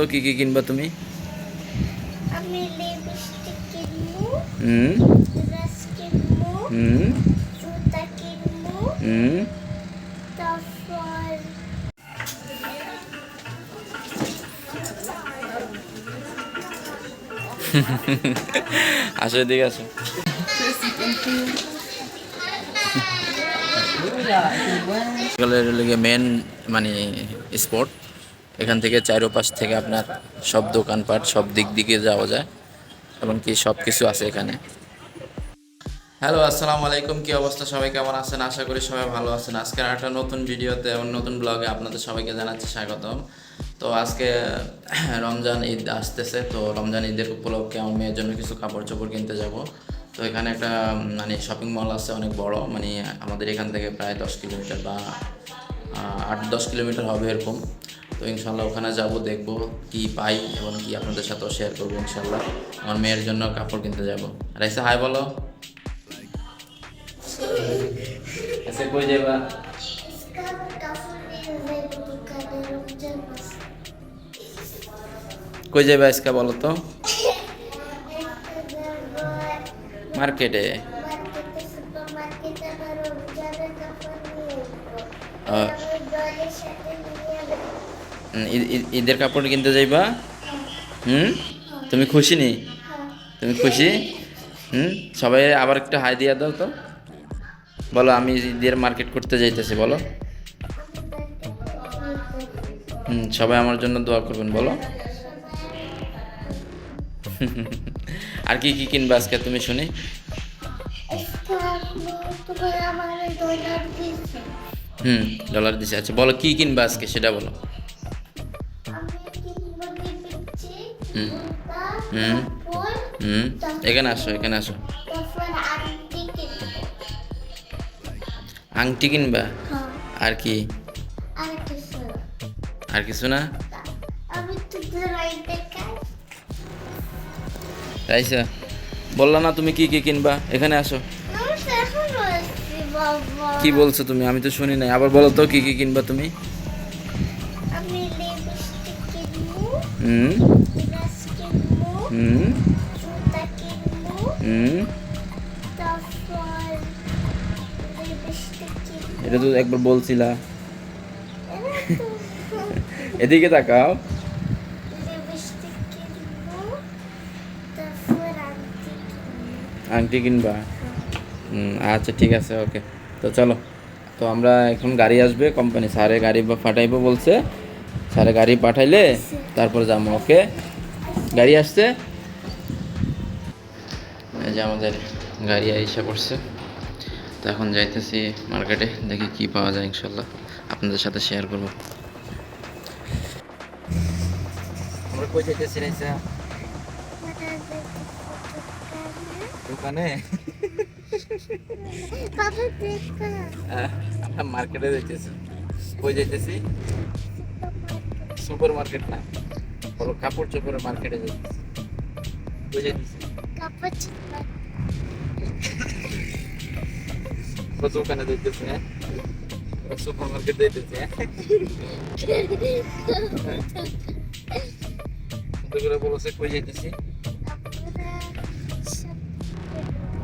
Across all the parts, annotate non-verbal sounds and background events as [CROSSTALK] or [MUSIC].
তো কি কি কিনবা তুমি? আমি লিপস্টিক কিনবো হুম। ড্রেস কিনবো হুম। জুতা কিনবো হুম। তারপর [LAUGHS] আসো এদিকে আসো। [LAUGHS] মেন মানে স্পট এখান থেকে চারোপাশ থেকে আপনার সব দোকানপাট, সব দিক দিকে যাওয়া যায়, এমনকি সব কিছু আছে এখানে। হ্যালো আসসালামু আলাইকুম, কি অবস্থা? সবাই কেমন আছেন? আশা করি সবাই ভালো আছেন। আজকের একটা নতুন ভিডিওতে এবং নতুন ব্লগে আপনাদের সবাইকে জানাচ্ছি স্বাগতম। তো আজকে রমজান ঈদ আসতেছে, তো রমজান ঈদের উপলক্ষে আমার মেয়ের জন্য কিছু কাপড় চোপড় কিনতে যাব। তো এখানে একটা মানে শপিং মল আছে, অনেক বড় মানে আমাদের এখান থেকে প্রায় দশ কিলোমিটার বা আট দশ কিলোমিটার হবে এরকম। তো ইনশাল্লাহ ওখানে যাব দেখব কি পাই এবং কি আপনাদের সাথে শেয়ার করব ইনশাল্লাহ আমার মেয়ের জন্য কাপড় কিনতে যাব। রাইসা হাই বলো। এসে কই যাবা কই যাবে আজকে বলো তো? মার্কেটে। মার্কেটে মার্কেটে ঈদের কাপড় কিনতে যাইবা? হুম? তুমি খুশি নি? তুমি খুশি? হুম? সবাই আবার একটু হাই দিয়া দাও তো। বলো আমি ঈদের মার্কেট করতে যাইতেছি বলো। হুম সবাই আমার জন্য দোয়া করবেন বলো। আর কি কি কিনবা আজকে তুমি শুনি? হুম ডলার দিছে। আচ্ছা বলো কি কিনবা আজকে সেটা বলো। হুম হুম এখানে আসো এখানে আসো। আংটি কিনবা? হ্যাঁ। আর কি? আর কিছু না। রাইসা বললা না তুমি কি কি কিনবা? এখানে আসো। কি বলছো তুমি? আমি তো শুনি নাই। আবার বলো তো কি কি কিনবা তুমি? হুম। হুম। জুতা কিনবো হুম। তারপর এটা তো একবার বলছিলা। [LAUGHS] এদিকে তাকাও। আংটি কিনবা? হুম আচ্ছা ঠিক আছে ওকে। তো চলো তো আমরা এখন গাড়ি আসবে কোম্পানি স্যারে গাড়ি বা- পাঠাইবো বলছে। স্যারে গাড়ি পাঠাইলে তারপর যাব ওকে? গাড়ি আসছে? এই যে আমাদের গাড়ি আইসা পড়ছে। তো এখন যাইতেছি মার্কেটে, দেখি কি পাওয়া যায় ইনশাল্লাহ। আপনাদের সাথে শেয়ার করব। আমরা কই যাইতেছি রাইসা দোকানে? আমরা মার্কেটে যাইতেছি। কই যাইতেছি? সুপার মার্কেট না? বলো, কাপড় চোপড়ের মার্কেটে যাইতেছি। কই যাইতেছি? দোকানে হ্যাঁ সুপার মার্কেট কত করে বলছে কই যাইতেছি?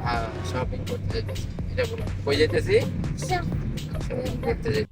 হ্যাঁ শপিং করতে যাইতেছি। এটা বলো কই যাইতেছি। শপিং করতে যাই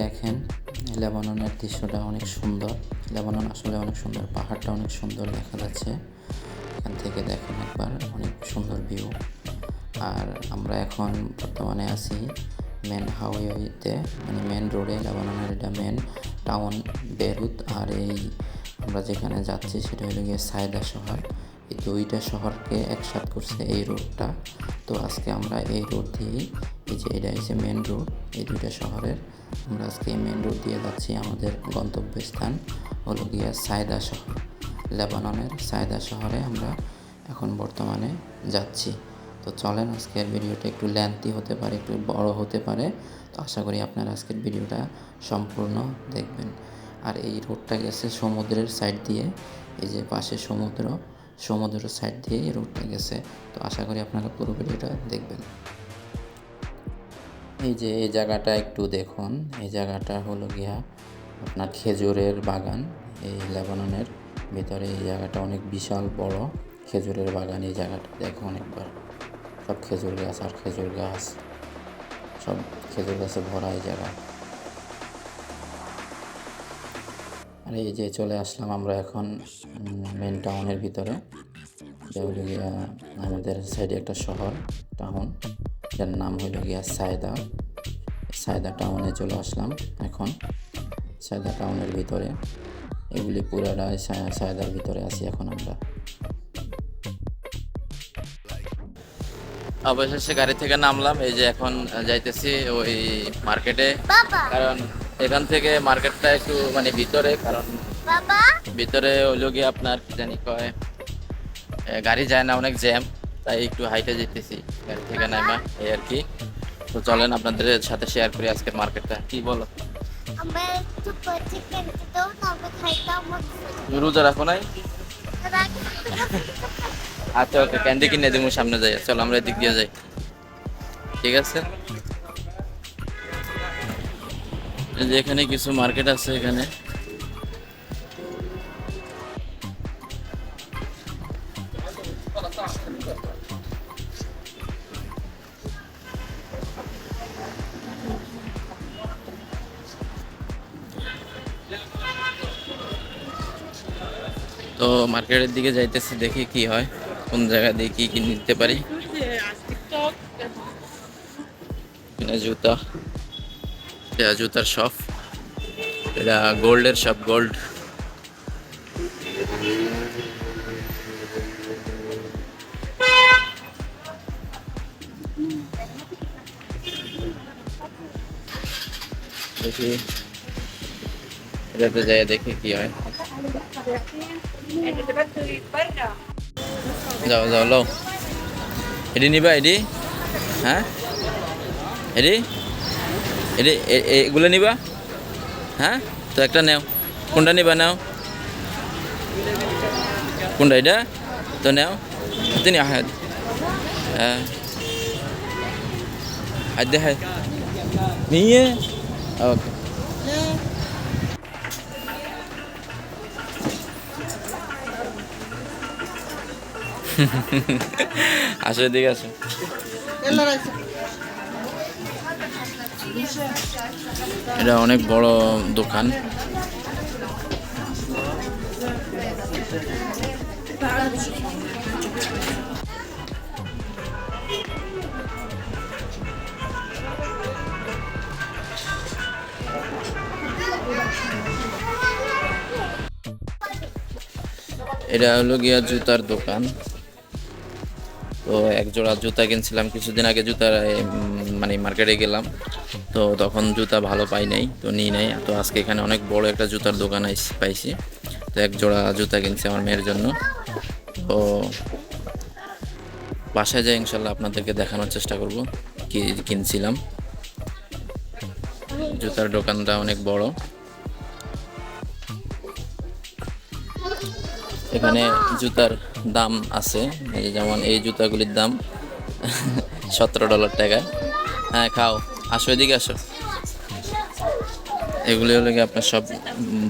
দেখেন, লেবাননের দৃশ্যটা অনেক সুন্দর। লেবানন আসলে অনেক সুন্দর, পাহাড়টা অনেক সুন্দর দেখা যাচ্ছে। এখান থেকে দেখেন একবার, অনেক সুন্দর ভিউ আর আমরা এখন বর্তমানে আছি মেন হাইওয়েতে মানে মেন রোডে লেবাননের এটা মেন টাউন বেরুত আর এই আমরা যেখানে যাচ্ছি সেটা হলো গিয়ে সায়দা শহর। দুইটা শহরকে একসাথ করছে এই রোডটা তো আজকে আমরা এই রোড দিয়েই, এই যে এটা হচ্ছে মেন রোড এই দুইটা শহরের, আমরা আজকে এই মেন রোড দিয়ে যাচ্ছি আমাদের গন্তব্যস্থান হলো গিয়া সায়দা শহর। লেবাননের সায়দা শহরে আমরা এখন বর্তমানে যাচ্ছি। তো চলেন আজকের ভিডিওটা একটু লেন্থি হতে পারে, একটু বড় হতে পারে। তো আশা করি আপনারা আজকের ভিডিওটা সম্পূর্ণ দেখবেন। আর এই রোডটা গেছে সমুদ্রের সাইড দিয়ে, এই যে পাশে সমুদ্র সমুদ্রের সাইড দিয়ে এই রোডটা গেছে। তো আশা করি আপনারা পুরো ভিডিওটা দেখবেন। এই যে এই জায়গাটা একটু দেখুন। এই জায়গাটা হলো গিয়া আপনার খেজুরের বাগান। এই লেবাননের ভিতরে এই জায়গাটা অনেক বিশাল বড় খেজুরের বাগান। এই জায়গাটা দেখুন একবার। সব খেজুর গাছ আর খেজুর গাছ। সব খেজুর গাছে ভরা এই জায়গা। আর এই যে চলে আসলাম আমরা এখন মেন টাউনের ভিতরে। এটা গিয়া আমাদের সাইডে একটা শহর টাউন যার নাম হলো গিয়া সায়দা। সায়দা টাউনে চলে আসলাম এখন সায়দা টাউনের ভিতরে। এগুলি পুরাটাই সায়- সায়দার ভিতরে আছি এখন আমরা। অবশেষে গাড়ি থেকে নামলাম এই যে এখন যাইতেছি ওই মার্কেটে কারণ এখান থেকে মার্কেটটা একটু মানে ভিতরে কারণ ভিতরে হইল গিয়ে আপনার কি জানি কয় গাড়ি যায় না অনেক জ্যাম তাই একটু হাইটে যেতেছি গাড়ি থেকে নামা এই আর কি। তো চলেন আপনাদের সাথে শেয়ার করি আজকের মার্কেটটা কি বলো? রোজা রাখো নাই? আচ্ছা ওকে ক্যান্ডি কিনে দিব সামনে যাই। চলো আমরা এদিক দিয়ে যাই। ঠিক আছে? যে এখানে কিছু মার্কেট আছে এখানে। তো মার্কেটের দিকে যাইতেছি দেখি কি হয় কোন জায়গা দিয়ে কি কি নিতে পারি। জুতা। এটা জুতার শপ এটা গোল্ডের শপ গোল্ড। দেখি, এটাতে যাই দেখি কি হয়। যাও যাও লো এডি নিবা, এডি? হ্যাঁ? এডি? এডি এ- এ- এগুলো নিবা? হ্যাঁ? তো একটা নেও। কোনটা নিবা নাও? কোনটা এটা? তো নেও। তিনি আহাদ হ্যাঁ। আদে হাই নিয়ে। ওকে। আসো এদিকে আসো। এটা অনেক বড় দোকান। এটা হলো গিয়া জুতার দোকান। তো এক জোড়া জুতা কিনছিলাম, কিছুদিন আগে জুতা মানে মার্কেটে গেলাম। তো তখন জুতা ভালো পাই নাই, তো নিই নাই। তো আজকে এখানে অনেক বড় একটা জুতার দোকান পাইছি। তো এক জোড়া জুতা কিনছি আমার মেয়ের জন্য। তো বাসায় যাই ইনশাল্লাহ, আপনাদেরকে দেখানোর চেষ্টা করব কি কিনছিলাম। জুতার দোকানটা অনেক বড়। এখানে জুতার দাম আছে যেমন এই জুতাগুলির দাম [LAUGHS] সতেরো ডলার টাকা হ্যাঁ খাও। আসো, এদিকে আসো। এগুলি হলো আপনার সব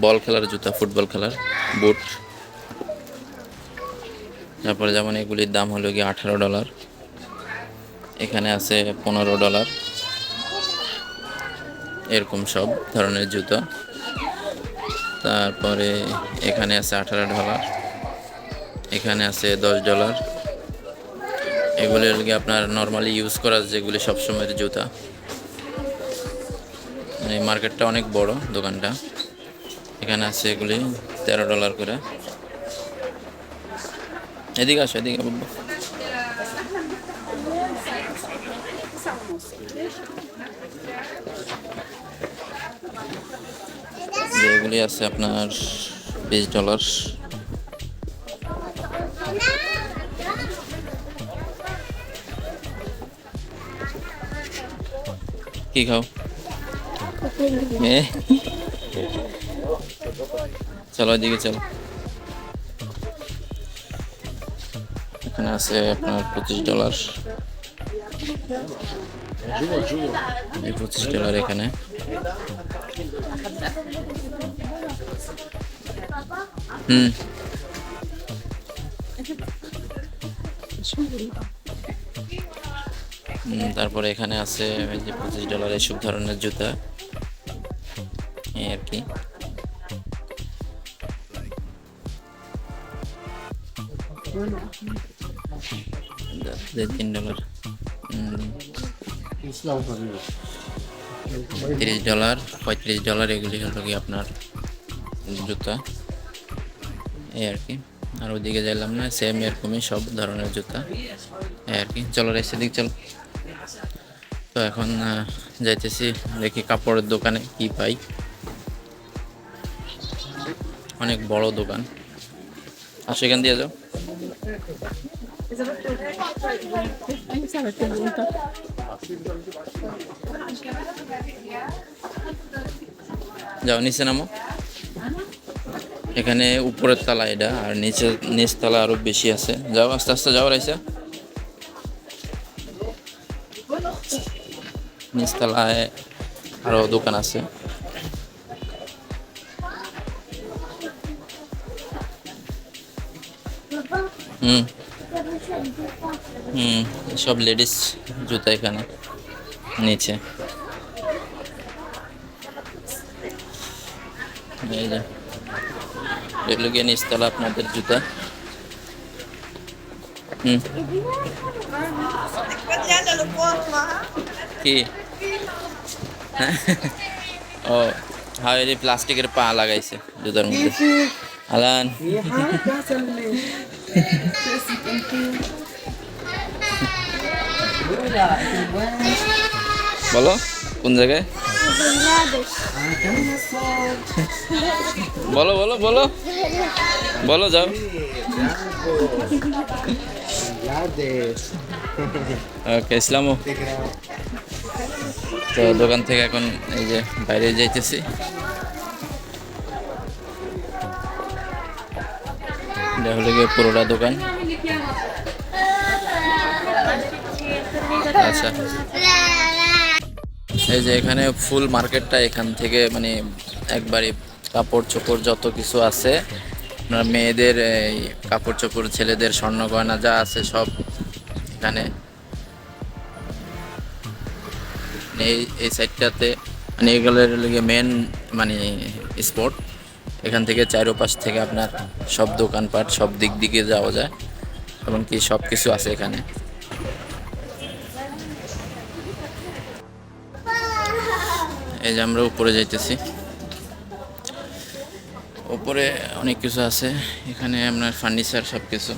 বল খেলার জুতা, ফুটবল খেলার বুট। তারপরে যেমন এগুলির দাম হলো গিয়ে আঠারো ডলার। এখানে আছে পনেরো ডলার। এরকম সব ধরনের জুতা। তারপরে এখানে আছে আঠারো ডলার। এখানে আছে দশ ডলার। এগুলি আপনার নর্মালি ইউজ করা যেগুলি সবসময়ের জুতা। মানে মার্কেটটা অনেক বড় দোকানটা। এখানে আছে এগুলি তেরো ডলার করে। এদিকে আসো, এদিকে। এগুলি আছে আপনার বিশ ডলার। কি খাও? চলো এদিকে চলো। এখানে আছে আপনার পঁচিশ ডলার। পঁচিশ ডলার এখানে। হুম। তারপরে এখানে আছে পঁচিশ ডলার এসব ধরনের জুতা। এই আর কি। তিন ডলার। তিরিশ ডলার, পঁয়ত্রিশ ডলার, এগুলি হলো কি আপনার জুতা। এই আর কি। আর ওইদিকে যাইলাম না সেম এরকমই সব ধরনের জুতা। এই আর কি। চলো রেসে দিক, চলো। তো এখন যাইতেছি, দেখি কাপড়ের দোকানে কি পাই। অনেক বড় দোকান। আর সেখান দিয়ে যাও। যাও, নিচে নামো। এখানে উপরের তলা এটা, আর নিচে, নিচ তলা আরও বেশি আছে। যাও, আস্তে আস্তে যাও, রাইসা। নিচতলায় আরও দোকান আছে। হুম। হুম সব লেডিস জুতা এখানে নিচে। এই যে এগুলো গিয়ে নিচতলা আপনাদের জুতা। হুম। কি? ও হ্যাঁ এই প্লাস্টিকের পা লাগাইছে জুতার মধ্যে। আলান। বলো, কোন জায়গায়? বলো বলো বলো। বলো, যাও। ওকে তো দোকান থেকে এখন এই যে বাইরে যাইতেছি। এটা হলো গিয়ে পুরোটা দোকান। আচ্ছা। এই যে এখানে ফুল মার্কেটটা এখান থেকে মানে একবারে কাপড় চোপড় যত কিছু আছে, আপনার মেয়েদের এই কাপড় চোপড়, ছেলেদের স্বর্ণ গয়না যা আছে সব এখানে। এই এই সাইডটাতে মানে এগুলোর মেন মানে স্পট এখান থেকে চারোপাশ থেকে আপনার সব দোকানপাট সব দিক দিকে যাওয়া যায়, এমনকি সব কিছু আছে এখানে। এই যে আমরা উপরে যাইতেছি। উপরে অনেক কিছু আছে, এখানে আপনার ফার্নিচার সব কিছু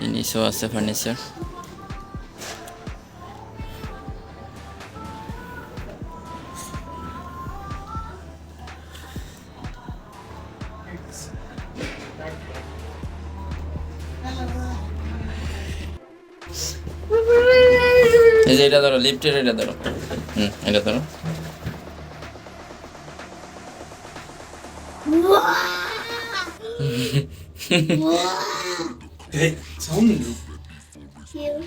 জিনিসও আছে ফার্নিচার। এই যে এটা ধরো লিফটের এটা ধরো হুম এটা ধরো 에? 사오는데? 귀여워.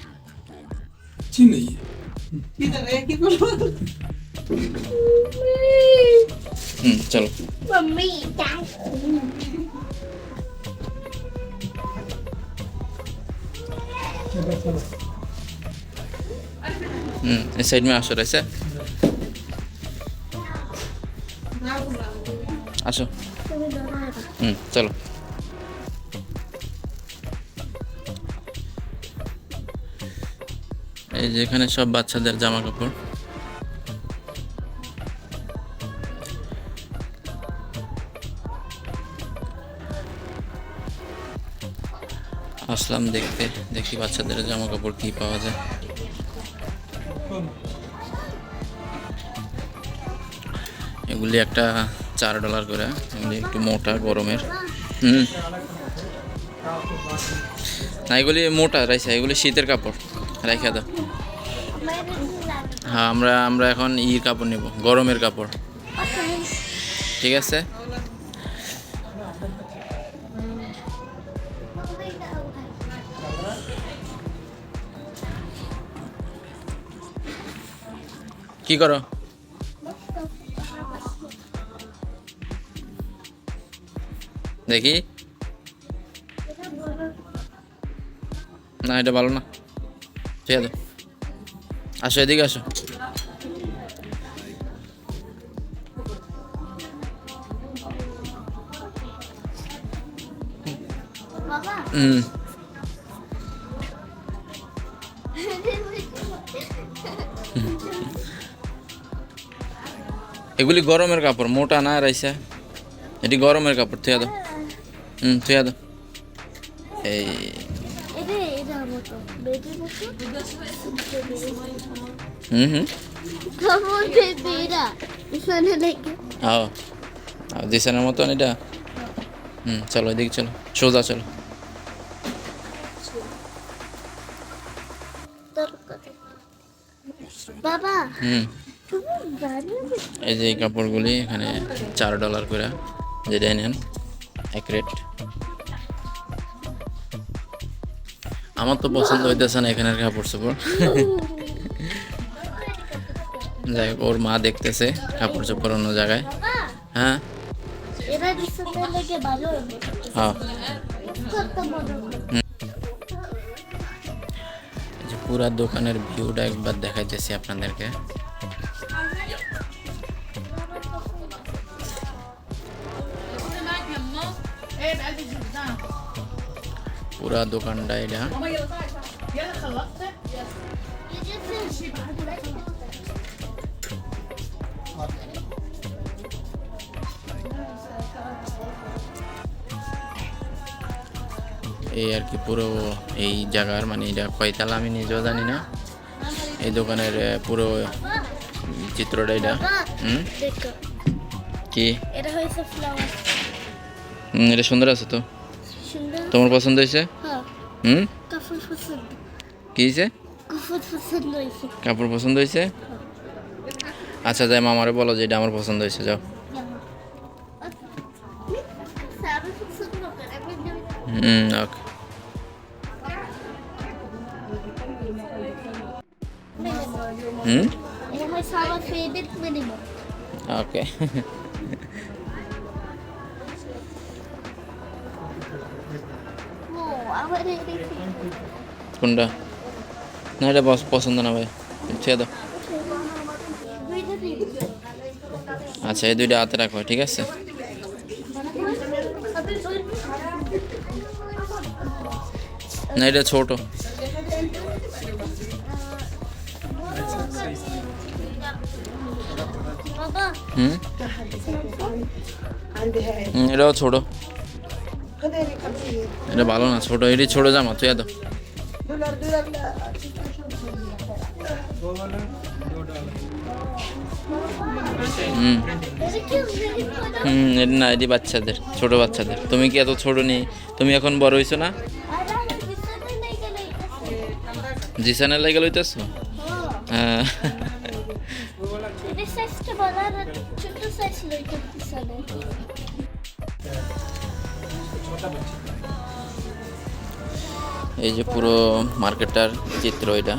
진네 이. 기다려, 기다려. 응, 잘로. 맘미, 나. 제발, 제발. রয়েছে আসো তুমি ধরো হুম চলো। এই যে এখানে সব বাচ্চাদের জামা কাপড় আসলাম দেখতে, দেখি বাচ্চাদের জামা কাপড় কি পাওয়া যায়। এগুলি একটা চার ডলার করে, এগুলি একটু মোটা গরমের। হুম। না, এগুলি মোটা, রাইসা, এগুলি শীতের কাপড়, রাইখা দাও। হ্যাঁ আমরা আমরা এখন ই কাপড় নেব, গরমের কাপড়। ঠিক আছে? কি করো? দেখি। না এটা ভালো না। ঠিক আছে। আসো এদিকে আসো। হুম এগুলি গরমের কাপড় মোটা না রাইসা? এটি গরমের কাপড় থুয়া দাও। হুম থুয়া দাও। এই। হুম হুম। দিশানের মতন এটা? হুম চলো এদিকে চলো সোজা চলো। বাবা। হুম। এই যে কাপড়গুলি এখানে চার ডলার করে যেটাই নেন, এক রেট। আমার তো পছন্দ হইতেছে না এখানের কাপড় চোপড়। যাই হোক, ওর মা দেখতেছে কাপড় চোপড় অন্য জায়গায়। হ্যাঁ? হ্যাঁ। পুরা দোকানের ভিউটা একবার দেখাইতেছি আপনাদেরকে। পুরা দোকানটা এটা। এই আর কি পুরো এই জায়গার মানে এটা কয়তাল আমি নিজেও জানি না। এই দোকানের পুরো চিত্রটা এটা। হুম? কি? এটা সুন্দর আছে তো। সুন্দর তোমার পছন্দ হয়েছে? হ্যাঁ। হুম? কাপড় পছন্দ। কি হয়েছে? কাপড় পছন্দ হয়েছে। কাপড় পছন্দ হয়েছে? আচ্ছা যাই মামারে বলো যে এটা আমার পছন্দ হয়েছে যাও। পছন্দ হুম? ওকে হুম হয় ওকে। কোনটা? না, এটা পছন্দ না ভাই। ছেড়ে দাও। আচ্ছা এই দুইটা হাতে রাখো, ঠিক আছে? না, এটা ছোট। হুম, এটাও ছোট। এটা ভালো না, ছোট, এটি ছোট জামা, তুই এত। হুম। হুম না, এটি বাচ্চাদের, ছোট বাচ্চাদের। তুমি কি এত ছোট নেই তুমি এখন বড় হইছো না? জিসানের লাগে লইতেছো? হ্যাঁ। এই যে পুরো মার্কেটটার চিত্র এটা।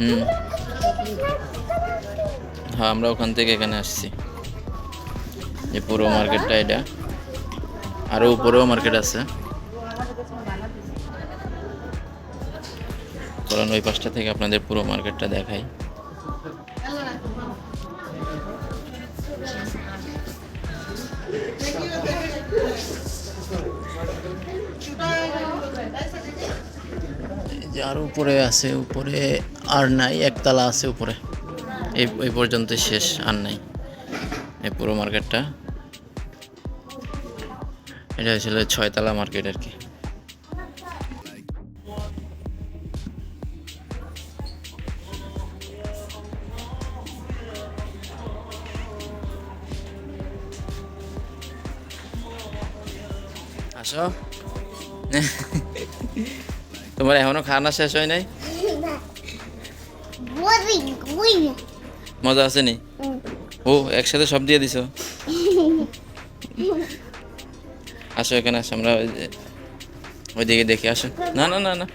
হুম। হ্যাঁ আমরা ওখান থেকে এখানে আসছি। যে পুরো মার্কেটটা এটা। আরও উপরেও মার্কেট আছে। কারণ ওই পাশটা থেকে আপনাদের পুরো মার্কেটটা দেখাই। যে উপরে আছে, উপরে আর নাই, একতলা আছে উপরে। এই এই পর্যন্ত শেষ, আর নাই। এই পুরো মার্কেটটা। এটা হয়েছিল ছয়তলা মার্কেট আর কি। আসো। তোমার এখনও খানা শেষ হয় নাই? মজা আছে আসেনি ও একসাথে সব দিয়ে দিছো? আসো এখানে আসো আমরা ওই যে ওইদিকে দেখি আসো। না না না না।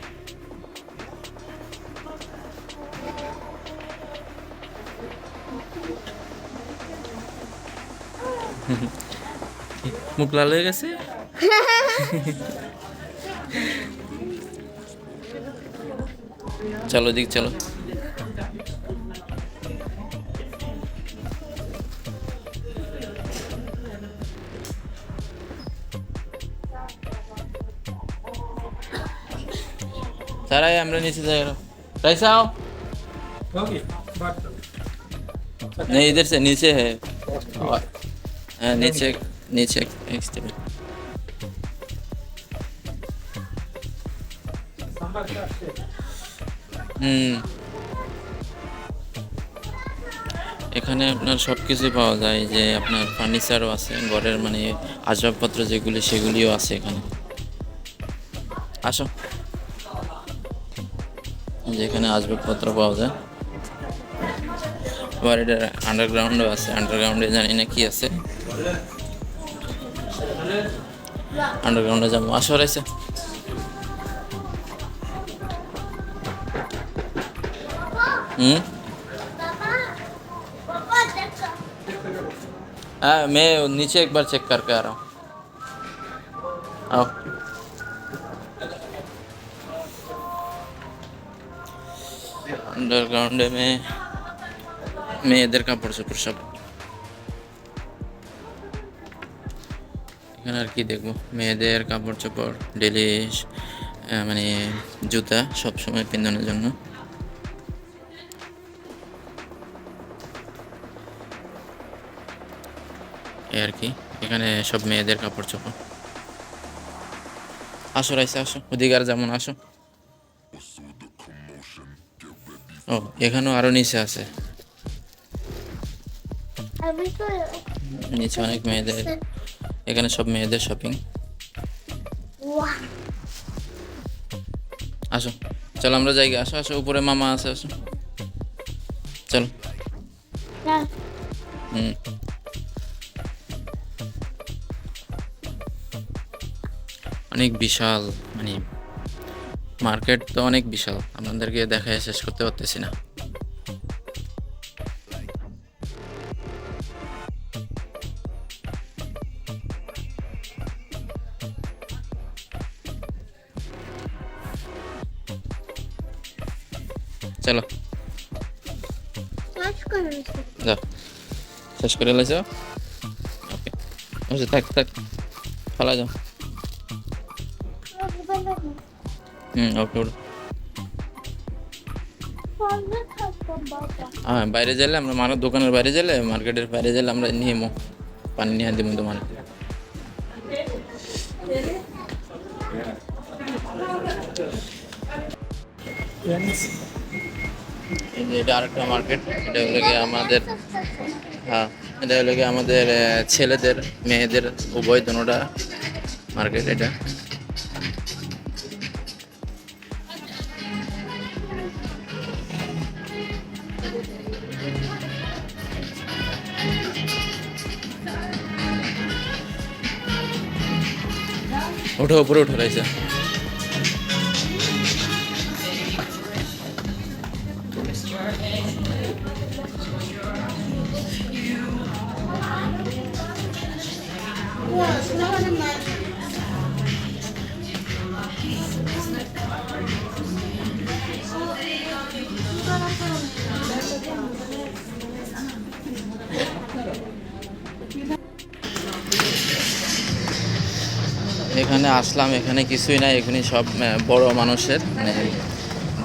মুখ লাল হয়ে গেছে? [LAUGHS] चलो दिख चलो। सारा ये हमरे नीचे जाएगा। कैसा हो नहीं इधर से नीचे है। हाँ नीचे नीचे एक स्टेप संभाल হুম। এখানে আপনার সব কিছুই পাওয়া যায় যে আপনার ফার্নিচারও আছে, ঘরের মানে আসবাবপত্র যেগুলি, সেগুলিও আছে এখানে। আসো। যেখানে আসবাবপত্র পাওয়া যায়। আবার এটা আন্ডারগ্রাউন্ডও আছে আন্ডারগ্রাউন্ডে জানি না কি আছে। আন্ডারগ্রাউন্ডে যাব। আসো রয়েছে हाँ मैं नीचे एक बार चेक करके आ रहा हूँ आओ अंडरग्राउंड में মেয়েদের কাপড় চোপড় সব এখানে আর কি দেখবো মেয়েদের কাপড় চোপড় ডেলি মানে জুতা সব সময় পিন্ধানোর জন্য আর কি এখানে সব মেয়েদের কাপড় চোপড়। আসো রাইসে আসো। অধিকার যেমন আসো। ও এখানেও আরও নিচে আছে। নিচে অনেক মেয়েদের। এখানে সব মেয়েদের শপিং আসো। চলো আমরা যাই আসো আসো উপরে মামা আছে আসো। চলো। হুম। অনেক বিশাল মানে মার্কেট তো অনেক বিশাল। আপনাদেরকে দেখায় শেষ করতে পারতেছি না। চলো। শেষ করে লাইছো? ওকে। থাক থাক। ফালা যাও। হুম, ওকে হ্যাঁ বাইরে গেলে আমরা মানের দোকানের বাইরে গেলে, মার্কেটের বাইরে গেলে আমরা নিয়ে পানি নিয়ে দিব তোমার এটা আরেকটা মার্কেট, এটা হলো গিয়ে আমাদের হ্যাঁ এটা হলো গিয়ে আমাদের ছেলেদের, মেয়েদের, উভয় দোনোটা মার্কেট এটা। ওঠো উপরে উঠে রাইসা এখানে আসলাম, এখানে কিছুই নাই এখানে সব বড় মানুষের মানে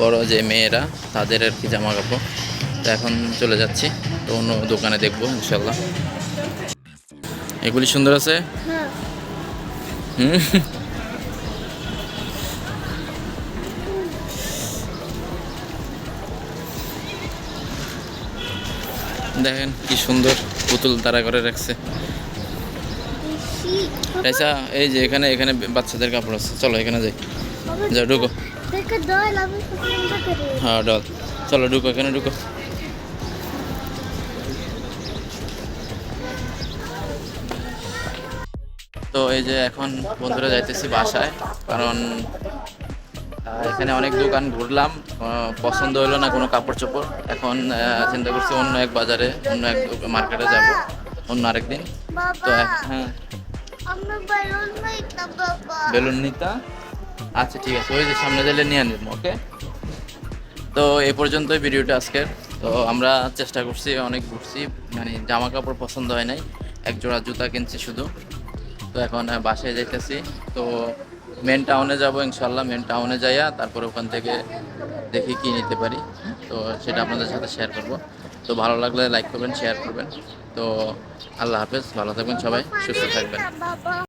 বড় যে মেয়েরা, তাদের আর কি জামা কাপড় তো এখন চলে যাচ্ছি, তো অন্য দোকানে দেখব ইনশাল্লাহ এগুলি সুন্দর আছে? হুম। দেখেন কি সুন্দর পুতুল তারা করে রাখছে। আচ্ছা এই যে এখানে এখানে বাচ্চাদের কাপড় আছে। চলো এখানে যাই। যাও ঢুকো। হ্যাঁ ডল। চলো ঢুকো এখানে ঢুকো। তো এই যে এখন বন্ধুরা যাইতেছি বাসায় কারণ এখানে অনেক দোকান ঘুরলাম। পছন্দ হলো না কোনো কাপড় চোপড় এখন চিন্তা করছি অন্য এক বাজারে অন্য এক মার্কেটে যাব অন্য আরেকদিন। তো হ্যাঁ। বেলুন নিতা? আচ্ছা ঠিক আছে, ওই যে সামনে গেলে নিয়ে নিব, ওকে? তো এই পর্যন্তই ভিডিওটা আজকের। তো আমরা চেষ্টা করছি, অনেক ঘুরছি মানে জামা কাপড় পছন্দ হয় নাই, এক জোড়া জুতা কিনছি শুধু। তো এখন বাসায় যাইতেছি। তো মেন টাউনে যাব ইনশাল্লাহ মেন টাউনে যাইয়া তারপর ওখান থেকে দেখি কি নিতে পারি। তো সেটা আপনাদের সাথে শেয়ার করব। তো ভালো লাগলে লাইক করবেন শেয়ার করবেন। তো আল্লাহ হাফেজ ভালো থাকবেন সবাই সুস্থ থাকবেন।